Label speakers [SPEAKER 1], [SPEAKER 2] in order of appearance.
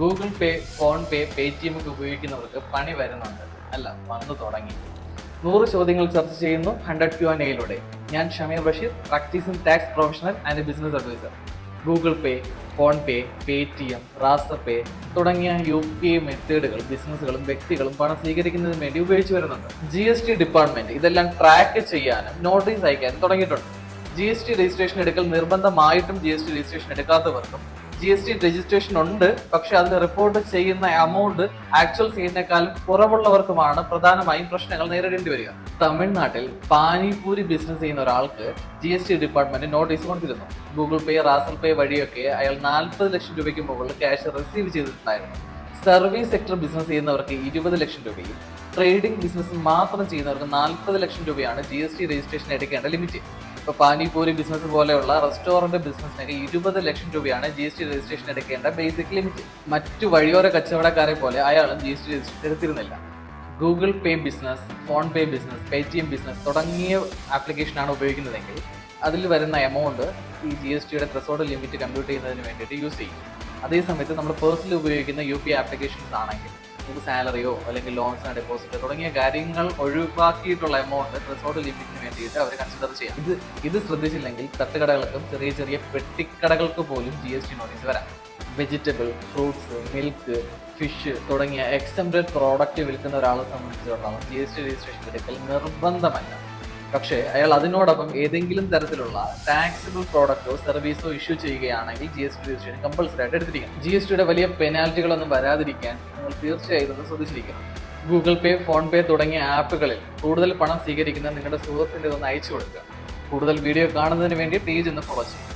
[SPEAKER 1] Google Pay PhonePe Paytm ഒക്കെ ഉപയോഗിക്കുന്നവർക്ക് പണി വരുന്നുണ്ട്. അല്ല വന്നു തുടങ്ങി. നൂറ് ചോദ്യങ്ങൾ ചർച്ച ചെയ്യുന്നു ഹൺഡ്രഡ് ക്യു ആൻഡ് എയിലൂടെ ഞാൻ Shameer Basheer practising tax professional and business adviser Google Pay PhonePe Paytm Razorpay തുടങ്ങിയ യു പി ഐ മെത്തേഡുകൾ ബിസിനസ്സുകളും വ്യക്തികളും പണം സ്വീകരിക്കുന്നതിന് വേണ്ടി ഉപയോഗിച്ചു വരുന്നുണ്ട്. ജി എസ് ടി ഡിപ്പാർട്ട്മെന്റ് ഇതെല്ലാം ട്രാക്ക് ചെയ്യാനും നോട്ടീസ് അയക്കാനും തുടങ്ങിയിട്ടുണ്ട്. ജി എസ് ടി രജിസ്ട്രേഷൻ എടുക്കൽ നിർബന്ധമായിട്ടും ജി എസ് ടി രജിസ്ട്രേഷൻ എടുക്കാത്തവർക്കും ജി എസ് ടി രജിസ്ട്രേഷൻ ഉണ്ട്. പക്ഷെ അതിൽ റിപ്പോർട്ട് ചെയ്യുന്ന എമൗണ്ട് ആക്ച്വൽ ചെയ്യുന്നേക്കാളും കുറവുള്ളവർക്കുമാണ് പ്രധാനമായും പ്രശ്നങ്ങൾ നേരിടേണ്ടി വരിക. തമിഴ്നാട്ടിൽ പാനിപൂരി ബിസിനസ് ചെയ്യുന്ന ഒരാൾക്ക് G S T department notice കൊടുത്തിരുന്നു. ഗൂഗിൾ പേ റാസൽ പേ വഴിയൊക്കെ അയാൾ നാൽപ്പത് ലക്ഷം രൂപയ്ക്ക് മുകളിൽ ക്യാഷ് റിസീവ് ചെയ്തിട്ടുണ്ടായിരുന്നു. സർവീസ് സെക്ടർ ബിസിനസ് ചെയ്യുന്നവർക്ക് ഇരുപത് ലക്ഷം രൂപയും ട്രേഡിംഗ് ബിസിനസ് മാത്രം ചെയ്യുന്നവർക്ക് നാൽപ്പത് ലക്ഷം രൂപയാണ് ജി എസ് ടി രജിസ്ട്രേഷൻ എടുക്കേണ്ട ലിമിറ്റ് ഇപ്പൊ പാനിപൂരി ബിസിനസ് പോലെയുള്ള റെസ്റ്റോറന്റ് ബിസിനസ്സിനൊക്കെ ഇരുപത് ലക്ഷം രൂപയാണ് ജി എസ് ടി രജിസ്ട്രേഷൻ എടുക്കേണ്ട ബേസിക് ലിമിറ്റ് മറ്റു വഴിയോര കച്ചവടക്കാരെ പോലെ അയാളും G S T registration എടുത്തിരുന്നില്ല. Google Pay business PhonePe business Paytm business തുടങ്ങിയ ആപ്ലിക്കേഷനാണ് ഉപയോഗിക്കുന്നതെങ്കിൽ അതിൽ വരുന്ന എമൗണ്ട് ഈ ജി എസ് ടിയുടെ ത്രെസോഡ് ലിമിറ്റ് കമ്പ്യൂട്ട് ചെയ്യുന്നതിന് വേണ്ടിയിട്ട് യൂസ് ചെയ്യും. അതേ സമയത്ത് നമ്മൾ പേഴ്സണലി ഉപയോഗിക്കുന്ന യു പി ആപ്ലിക്കേഷൻസ് ആണെങ്കിൽ നമുക്ക് സാലറിയോ അല്ലെങ്കിൽ ലോൺസ് ഡെപ്പോസിറ്റ് തുടങ്ങിയ കാര്യങ്ങൾ ഒഴിവാക്കിയിട്ടുള്ള എമൗണ്ട് ത്രസോഡ് ലിമിറ്റിന് വേണ്ടിയിട്ട് അവർ കൺസിഡർ ചെയ്യാം. ഇത് ഇത് ശ്രദ്ധിച്ചില്ലെങ്കിൽ തട്ടുകടകൾക്കും ചെറിയ ചെറിയ പെട്ടിക്കടകൾക്ക് പോലും ജി എസ് ടി നോട്ടീസ് വരാം. വെജിറ്റബിൾ ഫ്രൂട്ട്സ് മിൽക്ക് ഫിഷ് തുടങ്ങിയ എക്സംപ്റ്റഡ് പ്രോഡക്റ്റ് വിൽക്കുന്ന ഒരാളെ സംബന്ധിച്ചിടത്തോളം ജി എസ് ടി രജിസ്ട്രേഷൻ എടുക്കൽ നിർബന്ധമല്ല. പക്ഷേ അയാൾ അതിനോടൊപ്പം ഏതെങ്കിലും തരത്തിലുള്ള ടാക്സിബിൾ പ്രോഡക്റ്റോ സർവീസോ ഇഷ്യൂ ചെയ്യുകയാണെങ്കിൽ G S T registration compulsory ആയിട്ട് എടുത്തിരിക്കണം. ജി എസ് ടിയുടെ വലിയ പെനാൽറ്റികളൊന്നും വരാതിരിക്കാൻ നിങ്ങൾ തീർച്ചയായും ശ്രദ്ധിച്ചിരിക്കണം. ഗൂഗിൾ പേ ഫോൺ പേ തുടങ്ങിയ ആപ്പുകളിൽ കൂടുതൽ പണം സ്വീകരിക്കുന്ന നിങ്ങളുടെ സുഹൃത്തിന്റെ ഒന്ന് അയച്ചു കൊടുക്കുക. കൂടുതൽ വീഡിയോ കാണുന്നതിന് വേണ്ടി പേജ് ഒന്ന് ഫോളോ ചെയ്യുക.